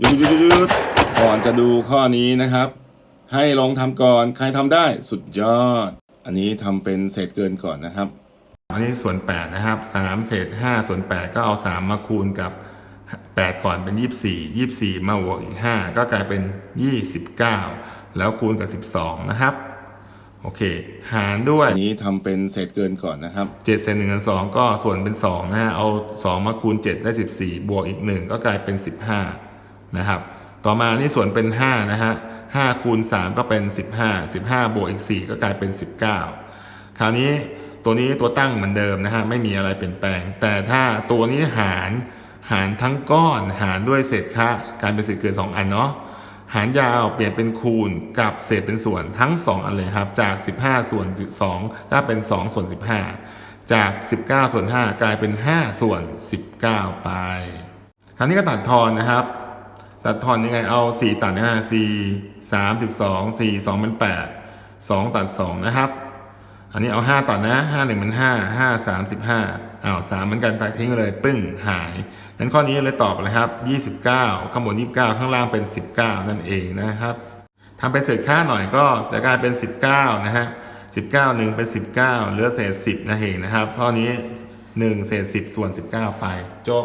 หยุดหยุดหยุดก่อนจะดูข้อนี้นะครับ ให้ลองทำก่อนใครทำได้สุดยอด อันนี้ทำเป็นเศษเกินก่อนนะครับ อันนี้ส่วน8นะครับ3เศษ5ส่วน8ก็เอา 3 มาคูณกับ 8 ก่อนเป็น 24 24 มาบวกอีก 5 ก็กลายเป็น 29 แล้วคูณกับ 12 นะครับโอเค หารด้วยอันนี้ทำเป็นเศษเกินก่อนนะครับ7เศษ1ส่วน2ก็ส่วนเป็น2นะฮะเอา 2 มาคูณ 7 ได้ 14 บวกอีก 1 ก็กลายเป็น 15 นะครับ ต่อมานี่ส่วนเป็น 5 นะฮะ5คูณ 3 ก็เป็น 15 15 บวกอีก 4 ก็กลายเป็น 19 คราวนี้ตัวนี้ตัวตั้งเหมือนเดิมนะฮะไม่มีอะไรเปลี่ยนแปลง แต่ถ้าตัวนี้หารหารทั้งก้อนหารด้วยเศษค่ากายเป็นเศษเกิน 2 อันเนาะหารยาวเปลี่ยนเป็นคูณกับเศษเป็นส่วนทั้ง 2 อันเลยครับ จาก 15 ส่วน 12 ถ้าเป็น 2 ส่วน 15 จาก 19 ส่วน 5 กลายเป็น 5 ส่วน 19 ไป คราวนี้ก็ตัดทอนนะครับ ตัดทอนยังไงเอา4ตัด5 4 32 4 2เป็น8 2ตัด2นะครับ อันนี้เอา5ตัดนะ5 1เป็น5 5 3 15อ้าว3เหมือนกันตัดทิ้งเลยปึ้งหายนั้นข้อนี้เลยตอบเลยครับ29ข้างบน29ข้างล่างเป็น19นั่นเองนะครับทำเป็นเศษค่าหน่อยก็จะกลายเป็น19นะฮะ19 1เป็น19เหลือเศษ10นั่นเองนะครับข้อนี้1เศษ10ส่วน19ไปจบ